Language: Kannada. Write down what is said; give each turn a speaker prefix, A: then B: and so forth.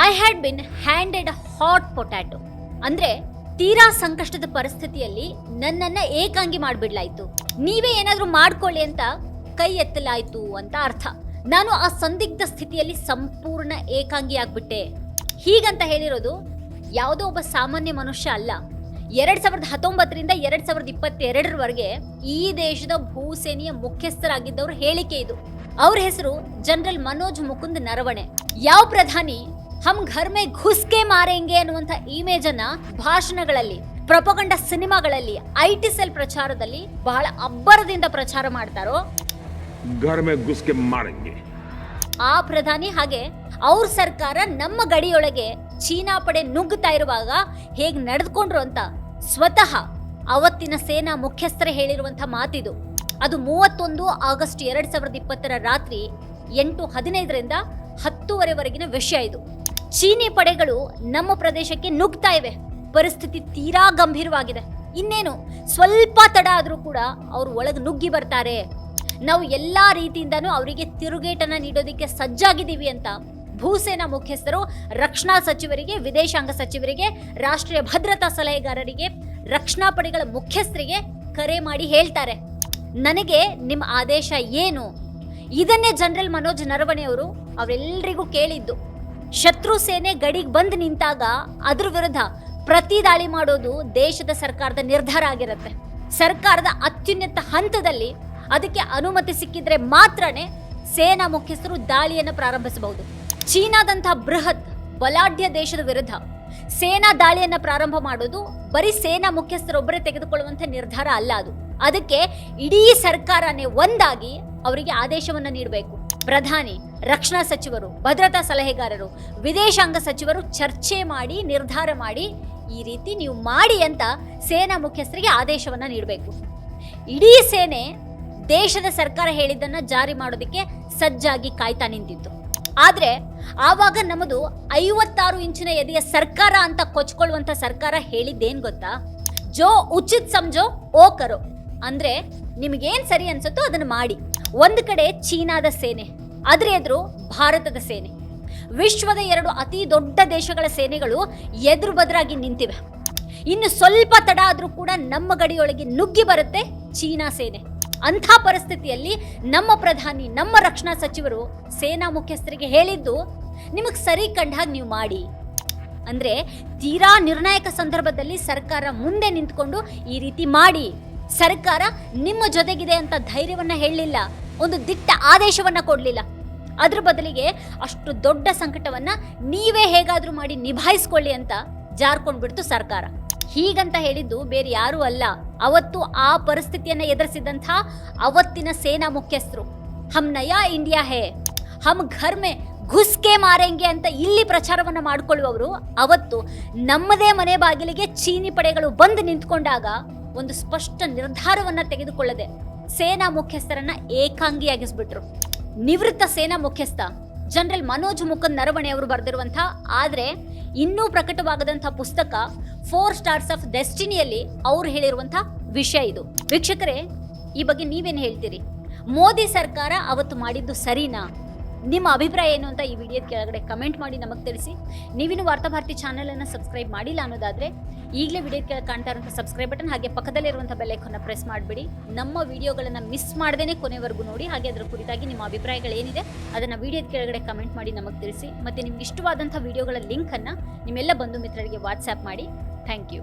A: I had been handed hot potato ಅಂದ್ರೆ ತೀರಾ ಸಂಕಷ್ಟದ ಪರಿಸ್ಥಿತಿಯಲ್ಲಿ ನನ್ನನ್ನ ಏಕಾಂಗಿ ಮಾಡ್ಬಿಡ್ಲಾಯ್ತು. ನೀವೇ ಏನಾದ್ರೂ ಮಾಡ್ಕೊಳ್ಳಿ ಅಂತ ಕೈ ಎತ್ತಲಾಯ್ತು ಅಂತ ಅರ್ಥ. ನಾನು ಆ ಸಂದಿಗ್ಧ ಸ್ಥಿತಿಯಲ್ಲಿ ಸಂಪೂರ್ಣ ಏಕಾಂಗಿ ಆಗ್ಬಿಟ್ಟೆ. ಹೀಗಂತ ಹೇಳಿರೋದು ಯಾವುದೋ ಒಬ್ಬ ಸಾಮಾನ್ಯ ಮನುಷ್ಯ ಅಲ್ಲ. ಎರಡ್ ಸಾವಿರದ ಹತ್ತೊಂಬತ್ತರಿಂದ ಎರಡ್ ಸಾವಿರದ ಇಪ್ಪತ್ತೆರಡರವರೆಗೆ ಈ ದೇಶದ ಭೂಸೇನೆಯ ಮುಖ್ಯಸ್ಥರಾಗಿದ್ದವ್ರ ಹೇಳಿಕೆ ಇದು. ಅವ್ರ ಹೆಸರು ಜನರಲ್ ಮನೋಜ್ ಮುಕುಂದ್ ನರವಣೆ. ಯಾವ ಪ್ರಧಾನಿ ಹಮ್ ಘರ್ ಮೇ ಘುಸ್ಕೆ ಮಾರೆಂಗೆ ಅನ್ನುವಂಥ ಇಮೇಜ್ ಅನ್ನ ಭಾಷಣಗಳಲ್ಲಿ ಪ್ರಪಗಂಡ ಸಿನಿಮಾಗಳಲ್ಲಿ ಐ ಟಿ ಸೆಲ್ ಪ್ರಚಾರದಲ್ಲಿ ಬಹಳ ಅಬ್ಬರದಿಂದ ಪ್ರಚಾರ ಮಾಡ್ತಾರೋ?
B: ಘರ್ ಮೇ ಘುಸ್ಕೆ ಮಾರೇಂಗೆ.
A: ಆ ಪ್ರಧಾನಿ ಹಾಗೆ ಅವ್ರ ಸರ್ಕಾರ ನಮ್ಮ ಗಡಿಯೊಳಗೆ ಚೀನಾ ಪಡೆ ನುಗ್ಗುತ್ತಾ ಇರುವಾಗ ಹೇಗೆ ನಡೆದುಕೊಂಡ್ರು ಅಂತ ಸ್ವತಃ ಅವತ್ತಿನ ಸೇನಾ ಮುಖ್ಯಸ್ಥರೇ ಹೇಳಿರುವಂಥ ಮಾತಿದು. ಅದು ಮೂವತ್ತೊಂದು ಆಗಸ್ಟ್ ಎರಡ್ ಸಾವಿರದ ಇಪ್ಪತ್ತರ ರಾತ್ರಿ ಎಂಟು ಹದಿನೈದರಿಂದ ಹತ್ತುವರೆವರೆಗಿನ ವಿಷಯ ಇದು. ಚೀನಿ ಪಡೆಗಳು ನಮ್ಮ ಪ್ರದೇಶಕ್ಕೆ ನುಗ್ತಾ ಇವೆ. ಪರಿಸ್ಥಿತಿ ತೀರಾ ಗಂಭೀರವಾಗಿದೆ. ಇನ್ನೇನು, ಸ್ವಲ್ಪ ತಡ ಆದರೂ ಕೂಡ ಅವರು ಒಳಗೆ ನುಗ್ಗಿ ಬರ್ತಾರೆ. ನಾವು ಎಲ್ಲ ರೀತಿಯಿಂದನೂ ಅವರಿಗೆ ತಿರುಗೇಟನ್ನು ನೀಡೋದಕ್ಕೆ ಸಜ್ಜಾಗಿದ್ದೀವಿ ಅಂತ ಭೂಸೇನಾ ಮುಖ್ಯಸ್ಥರು, ರಕ್ಷಣಾ ಸಚಿವರಿಗೆ, ವಿದೇಶಾಂಗ ಸಚಿವರಿಗೆ, ರಾಷ್ಟ್ರೀಯ ಭದ್ರತಾ ಸಲಹೆಗಾರರಿಗೆ, ರಕ್ಷಣಾ ಪಡೆಗಳ ಮುಖ್ಯಸ್ಥರಿಗೆ ಕರೆ ಮಾಡಿ ಹೇಳ್ತಾರೆ. ನನಗೆ ನಿಮ್ಮ ಆದೇಶ ಏನು? ಇದನ್ನೇ ಜನರಲ್ ಮನೋಜ್ ನರವಣೆಯವರು ಅವರೆಲ್ಲರಿಗೂ ಕೇಳಿದ್ದು. ಶತ್ರು ಸೇನೆ ಗಡಿಗೆ ಬಂದು ನಿಂತಾಗ ಅದ್ರ ವಿರುದ್ಧ ಪ್ರತಿ ದಾಳಿ ಮಾಡೋದು ದೇಶದ ಸರ್ಕಾರದ ನಿರ್ಧಾರ ಆಗಿರುತ್ತೆ. ಸರ್ಕಾರದ ಅತ್ಯುನ್ನತ ಹಂತದಲ್ಲಿ ಅದಕ್ಕೆ ಅನುಮತಿ ಸಿಕ್ಕಿದ್ರೆ ಮಾತ್ರನೇ ಸೇನಾ ಮುಖ್ಯಸ್ಥರು ದಾಳಿಯನ್ನು ಪ್ರಾರಂಭಿಸಬಹುದು. ಚೀನಾದಂತಹ ಬೃಹತ್ ಬಲಾಢ್ಯ ದೇಶದ ವಿರುದ್ಧ ಸೇನಾ ದಾಳಿಯನ್ನು ಪ್ರಾರಂಭ ಮಾಡೋದು ಬರೀ ಸೇನಾ ಮುಖ್ಯಸ್ಥರೊಬ್ಬರೇ ತೆಗೆದುಕೊಳ್ಳುವಂಥ ನಿರ್ಧಾರ ಅಲ್ಲ ಅದು. ಅದಕ್ಕೆ ಇಡೀ ಸರ್ಕಾರನೇ ಒಂದಾಗಿ ಅವರಿಗೆ ಆದೇಶವನ್ನು ನೀಡಬೇಕು. ಪ್ರಧಾನಿ ರಕ್ಷಣಾ ಸಚಿವರು, ಭದ್ರತಾ ಸಲಹೆಗಾರರು, ವಿದೇಶಾಂಗ ಸಚಿವರು ಚರ್ಚೆ ಮಾಡಿ, ನಿರ್ಧಾರ ಮಾಡಿ, ಈ ರೀತಿ ನೀವು ಮಾಡಿ ಅಂತ ಸೇನಾ ಮುಖ್ಯಸ್ಥರಿಗೆ ಆದೇಶವನ್ನು ನೀಡಬೇಕು. ಇಡೀ ಸೇನೆ ದೇಶದ ಸರ್ಕಾರ ಹೇಳಿದ್ದನ್ನು ಜಾರಿ ಮಾಡೋದಕ್ಕೆ ಸಜ್ಜಾಗಿ ಕಾಯ್ತಾ ನಿಂತಿತ್ತು. ಆದರೆ, ಆವಾಗ ನಮ್ಮದು ಐವತ್ತಾರು ಇಂಚಿನ ಎದೆಯ ಸರ್ಕಾರ ಅಂತ ಕೊಚ್ಕೊಳ್ಳುವಂಥ ಸರ್ಕಾರ ಹೇಳಿದ್ದೇನು ಗೊತ್ತಾ? ಜೋ ಉಚಿತ್ ಸಂಜೋ ಓ ಕರೋ. ಅಂದರೆ ನಿಮಗೇನು ಸರಿ ಅನ್ಸುತ್ತೋ ಅದನ್ನು ಮಾಡಿ. ಒಂದು ಕಡೆ ಚೀನಾದ ಸೇನೆ ಅದ್ರ ಎದುರು ಭಾರತದ ಸೇನೆ. ವಿಶ್ವದ ಎರಡು ಅತಿ ದೊಡ್ಡ ದೇಶಗಳ ಸೇನೆಗಳು ಎದುರು ಬದರಾಗಿ ನಿಂತಿವೆ. ಇನ್ನು ಸ್ವಲ್ಪ ತಡ ಆದರೂ ಕೂಡ ನಮ್ಮ ಗಡಿಯೊಳಗೆ ನುಗ್ಗಿ ಬರುತ್ತೆ ಚೀನಾ ಸೇನೆ. ಅಂಥ ಪರಿಸ್ಥಿತಿಯಲ್ಲಿ ನಮ್ಮ ಪ್ರಧಾನಿ, ನಮ್ಮ ರಕ್ಷಣಾ ಸಚಿವರು ಸೇನಾ ಮುಖ್ಯಸ್ಥರಿಗೆ ಹೇಳಿದ್ದು, ನಿಮಗೆ ಸರಿ ಕಂಡಾಗ ನೀವು ಮಾಡಿ. ಅಂದ್ರೆ ತೀರಾ ನಿರ್ಣಾಯಕ ಸಂದರ್ಭದಲ್ಲಿ ಸರ್ಕಾರ ಮುಂದೆ ನಿಂತ್ಕೊಂಡು ಈ ರೀತಿ ಮಾಡಿ. ಸರ್ಕಾರ ನಿಮ್ಮ ಜೊತೆಗಿದೆ ಅಂತ ಧೈರ್ಯವನ್ನ ಹೇಳಲಿಲ್ಲ, ಒಂದು ದಿಟ್ಟ ಆದೇಶವನ್ನ ಕೊಡಲಿಲ್ಲ. ಅದ್ರ ಬದಲಿಗೆ ಅಷ್ಟು ದೊಡ್ಡ ಸಂಕಟವನ್ನ ನೀವೇ ಹೇಗಾದ್ರೂ ಮಾಡಿ ನಿಭಾಯಿಸ್ಕೊಳ್ಳಿ ಅಂತ ಜಾರ್ಕೊಂಡ್ಬಿಡ್ತು ಸರ್ಕಾರ. ಹೀಗಂತ ಹೇಳಿದ್ದು ಬೇರೆ ಯಾರೂ ಅಲ್ಲ. ಅವತ್ತು ಆ ಪರಿಸ್ಥಿತಿಯನ್ನ ಎದುರಿಸಿದಂಥ ಅವತ್ತಿನ ಸೇನಾ ಮುಖ್ಯಸ್ಥರು. ಹಮ್ ನಯಾ ಇಂಡಿಯಾ ಹೇ, ಹಮ್ ಘರ್ ಮೇ ಘುಸ್ಕೆ ಮಾರೆಂಗೆ ಅಂತ ಇಲ್ಲಿ ಪ್ರಚಾರವನ್ನ ಮಾಡಿಕೊಳ್ಳುವವರು ಅವತ್ತು ನಮ್ಮದೇ ಮನೆ ಬಾಗಿಲಿಗೆ ಚೀನಿ ಪಡೆಗಳು ಬಂದು ನಿಂತ್ಕೊಂಡಾಗ ಒಂದು ಸ್ಪಷ್ಟ ನಿರ್ಧಾರವನ್ನ ತೆಗೆದುಕೊಳ್ಳದೆ ಸೇನಾ ಮುಖ್ಯಸ್ಥರನ್ನ ಏಕಾಂಗಿಯಾಗಿಸ್ಬಿಟ್ರು. ನಿವೃತ್ತ ಸೇನಾ ಮುಖ್ಯಸ್ಥ ಜನರಲ್ ಮನೋಜ್ ಮುಕುಂದ್ ನರವಣೆ ಅವರು ಬರೆದಿರುವಂತಹ ಆದರೆ ಇನ್ನೂ ಪ್ರಕಟವಾಗದಂತಹ ಪುಸ್ತಕ ಫೋರ್ ಸ್ಟಾರ್ಸ್ ಆಫ್ ಡೆಸ್ಟಿನಿಯಲ್ಲಿ ಅವ್ರು ಹೇಳಿರುವಂತಹ ವಿಷಯ ಇದು. ವೀಕ್ಷಕರೇ, ಈ ಬಗ್ಗೆ ನೀವೇನು ಹೇಳ್ತೀರಿ? ಮೋದಿ ಸರ್ಕಾರ ಅವತ್ತು ಮಾಡಿದ್ದು ಸರಿನಾ? ನಿಮ್ಮ ಅಭಿಪ್ರಾಯ ಏನು ಅಂತ ಈ ವಿಡಿಯೋದ ಕೆಳಗಡೆ ಕಮೆಂಟ್ ಮಾಡಿ ನಮಗೆ ತಿಳಿಸಿ. ನೀವಿನ್ನು ವಾರ್ತಾಭಾರತಿ ಚಾನಲನ್ನು ಸಬ್ಸ್ಕ್ರೈಬ್ ಮಾಡಿಲ್ಲ ಅನ್ನೋದಾದ್ರೆ ಈಗಲೇ ವಿಡಿಯೋ ಕೆಳಗೆ ಕಾಣ್ತಾ ಇರುವಂಥ ಸಬ್ಸ್ಕ್ರೈಬ್ ಬಟನ್ ಹಾಗೆ ಪಕ್ಕದಲ್ಲಿರುವಂಥ ಬೆಲ್ಲೈಕನ್ನ ಪ್ರೆಸ್ ಮಾಡಿಬಿಡಿ. ನಮ್ಮ ವಿಡಿಯೋಗಳನ್ನು ಮಿಸ್ ಮಾಡದೇ ಕೊನೆವರೆಗೂ ನೋಡಿ, ಹಾಗೆ ಅದರ ಕುರಿತಾಗಿ ನಿಮ್ಮ ಅಭಿಪ್ರಾಯಗಳೇನಿದೆ ಅದನ್ನು ವಿಡಿಯೋದ ಕೆಳಗಡೆ ಕಮೆಂಟ್ ಮಾಡಿ ನಮಗೆ ತಿಳಿಸಿ. ಮತ್ತು ನಿಮ್ಗೆ ಇಷ್ಟವಾದಂಥ ವಿಡಿಯೋಗಳ ಲಿಂಕನ್ನು ನಿಮ್ಮೆಲ್ಲ ಬಂಧು ಮಿತ್ರರಿಗೆ ವಾಟ್ಸ್ಆ್ಯಪ್ ಮಾಡಿ. Thank you